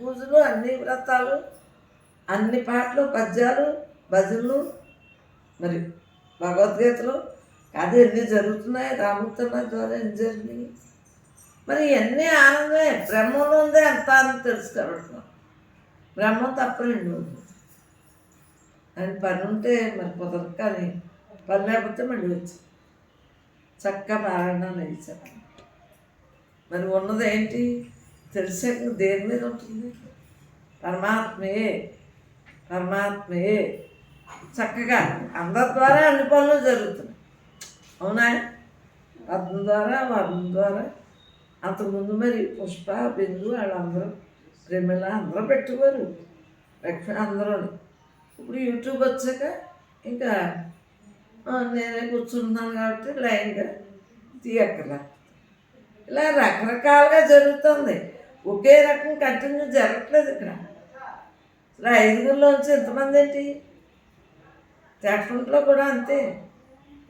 పూజలు అన్ని వ్రతాలు అన్ని పాటలు పద్యాలు భజనలు మరి భగవద్గీతలు. అది ఎన్ని జరుగుతున్నాయి? రాముతున్న ద్వారా ఎన్ని జరిగినాయి? మరి ఇవన్నీ ఆనందమే? బ్రహ్మంలో ఉందే అంత అని తెలుసుకోబడుతున్నాం బ్రహ్మం తప్ప రెండు పని ఉంటే మరి కుదరదు కానీ పని లేకపోతే మళ్ళీ వచ్చి చక్కగా పారాయణాలు వేసాను మరి ఉన్నది ఏంటి? తెలిసాక దేని మీద ఉంటుంది? పరమాత్మయే పరమాత్మయే చక్కగా అందరి ద్వారా అన్ని పనులు జరుగుతున్నాయి. అవునా? పద్మం ద్వారా వర్ణం ద్వారా. అంతకుముందు మరి పుష్ప బిందు వాళ్ళందరూ ప్రేమిళ అందరూ పెట్టుకోరు. లక్ష్మి అందరూ ఇప్పుడు యూట్యూబ్ వచ్చాక ఇంకా నేనే కూర్చుంటున్నాను కాబట్టి లైన్గా తీయక్కర్లా ఇలా రకరకాలుగా జరుగుతుంది. ఒకే రకం కంటిన్యూ జరగట్లేదు ఇక్కడ. ఇలా ఐదుగురిలోంచి ఎంతమంది ఏంటి తేటంట్లో కూడా అంతే.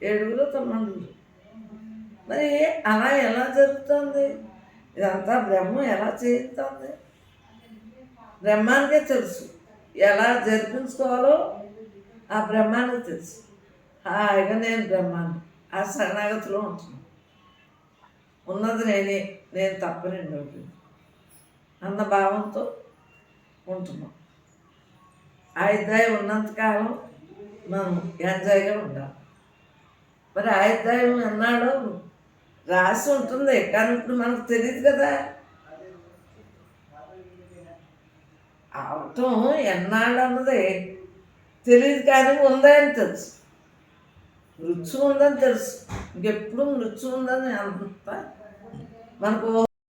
ఏడుగురు తొమ్మిదిగురు మరి అలా ఎలా జరుగుతుంది? ఇదంతా బ్రహ్మ ఎలా చేస్తుంది బ్రహ్మానికే తెలుసు. ఎలా జరిపించుకోవాలో ఆ బ్రహ్మానికి తెలుసు. హాయిగా నేను బ్రహ్మాన్ని ఆ శరణాగతిలో ఉంటున్నాను. ఉన్నది నేనే నేను తప్ప ఒకటి అన్న భావంతో ఉంటున్నాం ఆయుధాయం ఉన్నంతకాలం మనం ఎంజాయ్గా ఉండాలి. మరి ఆయుధాయం అన్నాడు రాసి ఉంటుంది కానీ ఇప్పుడు మనకు తెలియదు కదా. అవటం ఎన్నాళ్ళు అన్నది తెలియదు కానీ ఉందని తెలుసు. మృత్యు ఉందని తెలుసు. ఇంకెప్పుడు మృత్యు ఉందని అంత మనకు